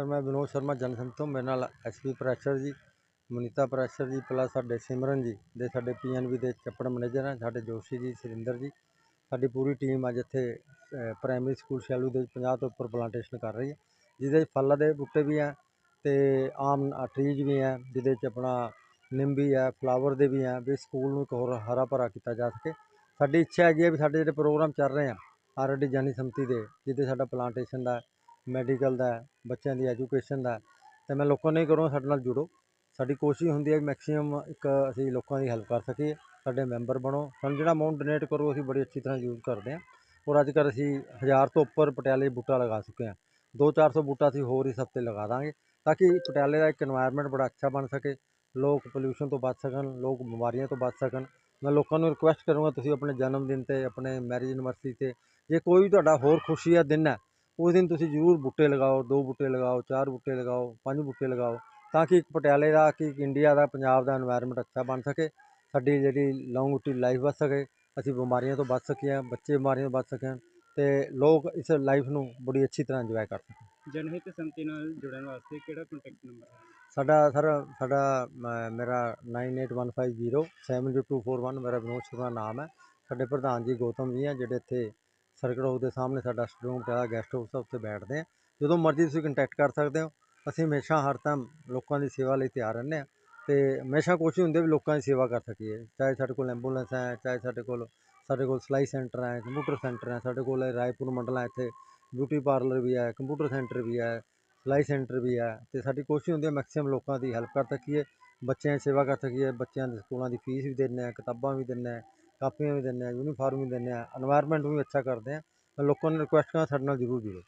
Sir, ਮੈਂ ਵਿਨੋਦ ਸ਼ਰਮਾ ਜਨਸੰਘ ਤੋਂ। ਮੇਰੇ ਨਾਲ ਐਸਪੀ ਪ੍ਰੈਸ਼ਰ ਜੀ, ਮਨੀਤਾ ਪ੍ਰੈਸ਼ਰ ਜੀ, ਪਲੱਸ ਸਾਡੇ ਸਿਮਰਨ ਜੀ ਦੇ, ਸਾਡੇ ਪੀਐਨਬੀ ਦੇ ਚੱਪੜ ਮੈਨੇਜਰ ਹੈ ਸਾਡੇ ਜੋਸ਼ੀ ਜੀ, ਸੁਰਿੰਦਰ ਜੀ। ਸਾਡੀ ਪੂਰੀ ਟੀਮ ਅੱਜ ਇੱਥੇ ਪ੍ਰਾਇਮਰੀ ਸਕੂਲ ਸ਼ੈਲੂ ਦੇ ਵਿੱਚ 50 ਤੋਂ ਉੱਪਰ ਪਲਾਂਟੇਸ਼ਨ ਕਰ ਰਹੀ ਹੈ, ਜਿਹਦੇ ਵਿੱਚ ਫਲ ਦੇ ਬੂਟੇ ਵੀ ਹੈ ਤੇ ਆਮ ਟਰੀਜ਼ ਵੀ ਹੈ ਜਿਹਦੇ 'ਚ ਆਪਣਾ ਨਿੰਮ ਵੀ ਹੈ ਫਲਾਵਰ ਦੇ ਵੀ ਹੈ ਵੀ ਸਕੂਲ ਨੂੰ ਇੱਕ ਹੋਰ ਹਰਾ ਭਰਾ ਕੀਤਾ ਜਾ ਸਕੇ। ਸਾਡੀ ਇੱਛਾ ਹੈਗੀ ਹੈ ਵੀ ਸਾਡੇ ਜਿਹੜੇ ਪ੍ਰੋਗਰਾਮ ਚੱਲ ਰਹੇ ਆ ਆਰਡੀ ਜਾਨੀ ਸੰਮਤੀ ਦੇ, ਜਿਹਦੇ ਸਾਡਾ ਪਲਾਂਟੇਸ਼ਨ ਦਾ ਮੈਡੀਕਲ ਦਾ ਬੱਚਿਆਂ ਦੀ ਐਜੂਕੇਸ਼ਨ ਦਾ ਅਤੇ ਮੈਂ ਲੋਕਾਂ ਨੂੰ ਹੀ ਕਹੂੰਗਾ ਸਾਡੇ ਨਾਲ ਜੁੜੋ। ਸਾਡੀ ਕੋਸ਼ਿਸ਼ ਹੁੰਦੀ ਹੈ ਵੀ ਮੈਕਸੀਮਮ ਇੱਕ ਅਸੀਂ ਲੋਕਾਂ ਦੀ ਹੈਲਪ ਕਰ ਸਕੀਏ, ਸਾਡੇ ਮੈਂਬਰ ਬਣੋ। ਸਾਨੂੰ ਜਿਹੜਾ ਅਮਾਊਂਟ ਡੋਨੇਟ ਕਰੋ, ਅਸੀਂ ਬੜੀ ਅੱਛੀ ਤਰ੍ਹਾਂ ਯੂਜ਼ ਕਰਦੇ ਹਾਂ। ਔਰ ਅੱਜ ਕੱਲ੍ਹ ਅਸੀਂ ਹਜ਼ਾਰ ਤੋਂ ਉੱਪਰ ਪਟਿਆਲੇ ਬੂਟਾ ਲਗਾ ਚੁੱਕੇ ਹਾਂ। ਦੋ ਚਾਰ ਸੌ ਬੂਟਾ ਅਸੀਂ ਹੋਰ ਇਸ ਹਫ਼ਤੇ ਲਗਾ ਦਾਂਗੇ, ਤਾਂ ਕਿ ਪਟਿਆਲੇ ਦਾ ਇੱਕ ਇਨਵਾਇਰਨਮੈਂਟ ਬੜਾ ਅੱਛਾ ਬਣ ਸਕੇ। ਲੋਕ ਪੋਲੂਸ਼ਨ ਤੋਂ ਬਚ ਸਕਣ, ਲੋਕ ਬਿਮਾਰੀਆਂ ਤੋਂ ਬਚ ਸਕਣ। ਮੈਂ ਲੋਕਾਂ ਨੂੰ ਰਿਕੁਐਸਟ ਕਰੂੰਗਾ, ਤੁਸੀਂ ਆਪਣੇ ਜਨਮ ਦਿਨ ਤੇ, ਆਪਣੇ ਮੈਰਿਜ ਐਨਵਰਸਰੀ ਤੇ, ਜੇ ਕੋਈ ਤੁਹਾਡਾ ਹੋਰ ਖੁਸ਼ੀ ਦਾ ਦਿਨ ਹੈ ਉਸ ਦਿਨ ਤੁਸੀਂ ਜ਼ਰੂਰ ਬੂਟੇ ਲਗਾਓ ਦੋ ਬੂਟੇ ਲਗਾਓ ਚਾਰ ਬੂਟੇ ਲਗਾਓ ਪੰਜ ਬੂਟੇ ਲਗਾਓ ਤਾਂ ਕਿ ਇੱਕ ਪਟਿਆਲੇ ਦਾ ਕਿ ਇੰਡੀਆ ਦਾ ਪੰਜਾਬ ਦਾ ਇਨਵਾਇਰਮੈਂਟ ਅੱਛਾ ਬਣ ਸਕੇ ਸਾਡੀ ਜਿਹੜੀ ਲੌਂਗ ਲਾਈਫ ਵੱਧ ਸਕੇ ਅਸੀਂ ਬਿਮਾਰੀਆਂ ਤੋਂ ਬਚ ਸਕੀਏ ਬੱਚੇ ਬਿਮਾਰੀਆਂ ਤੋਂ ਬਚ ਸਕਣ ਅਤੇ ਲੋਕ ਇਸ ਲਾਈਫ ਨੂੰ ਬੜੀ ਅੱਛੀ ਤਰ੍ਹਾਂ ਇੰਜੋਏ ਕਰ ਸਕਣ। ਜਨਹਿਤ ਸੰਤੀ ਨਾਲ ਜੁੜਨ ਵਾਸਤੇ ਕਿਹੜਾ ਕੰਟੈਕਟ ਨੰਬਰ ਹੈ? ਸਾਡਾ ਸਰ ਸਾਡਾ ਮੇਰਾ 98150702441 ਮੇਰਾ ਵਿਨੋਦ ਸ਼ਰਮਾ ਨਾਮ ਹੈ। ਸਾਡੇ ਪ੍ਰਧਾਨ ਜੀ ਗੌਤਮ ਜੀ ਆ ਜਿਹੜੇ ਇੱਥੇ ਸਰਕਟ ਹਾਊਸ ਦੇ ਸਾਹਮਣੇ ਸਾਡਾ ਸਟਰੂਮ ਦਾ ਗੈਸਟ ਹਾਊਸ ਆ ਉੱਥੇ ਬੈਠਦੇ ਆ। ਜਦੋਂ ਮਰਜ਼ੀ ਤੁਸੀਂ ਕੰਟੈਕਟ ਕਰ ਸਕਦੇ ਹੋ। ਅਸੀਂ ਹਮੇਸ਼ਾ ਹਰ ਟਾਈਮ ਲੋਕਾਂ ਦੀ ਸੇਵਾ ਲਈ ਤਿਆਰ ਰਹਿੰਦੇ ਹਾਂ ਤੇ ਹਮੇਸ਼ਾ ਕੋਸ਼ਿਸ਼ ਹੁੰਦੀ ਹੈ ਵੀ ਲੋਕਾਂ ਦੀ ਸੇਵਾ ਕਰ ਸਕੀਏ। ਚਾਹੇ ਸਾਡੇ ਕੋਲ ਐਂਬੂਲੈਂਸ ਹੈ, ਚਾਹੇ ਸਾਡੇ ਕੋਲ ਸਾਡੇ ਕੋਲ ਸਿਲਾਈ ਸੈਂਟਰ ਹੈ ਕੰਪਿਊਟਰ ਸੈਂਟਰ ਹੈ, ਸਾਡੇ ਕੋਲ ਰਾਏਪੁਰ ਮੰਡਲ ਹੈ, ਇੱਥੇ ਬਿਊਟੀ ਪਾਰਲਰ ਵੀ ਹੈ ਕੰਪਿਊਟਰ ਸੈਂਟਰ ਵੀ ਹੈ, ਸਿਲਾਈ ਸੈਂਟਰ ਵੀ ਹੈ। ਤੇ ਸਾਡੀ ਕੋਸ਼ਿਸ਼ ਹੁੰਦੀ ਹੈ ਮੈਕਸਿਮਮ ਲੋਕਾਂ ਦੀ ਹੈਲਪ ਕਰ ਸਕੀਏ। ਬੱਚਿਆਂ ਦੀ ਸੇਵਾ ਕਰ ਸਕੀਏ, ਬੱਚਿਆਂ ਦੇ ਸਕੂਲਾਂ ਦੀ ਫੀਸ ਵੀ ਦਿੰਦੇ ਹਾਂ, ਕਿਤਾਬਾਂ ਵੀ ਦਿੰਦੇ ਹਾਂ। ਕਾਪੀਆਂ ਵੀ ਦਿੰਦੇ ਹਾਂ ਯੂਨੀਫਾਰਮ ਵੀ ਦਿੰਦੇ ਹਾਂ ਇਨਵਾਇਰਮੈਂਟ ਵੀ ਅੱਛਾ ਕਰਦੇ ਹਾਂ। ਮੈਂ ਲੋਕਾਂ ਨੂੰ ਰਿਕੁਐਸਟ ਕਰਾਂ ਸਾਡੇ ਨਾਲ ਜ਼ਰੂਰ ਜੁੜੋ।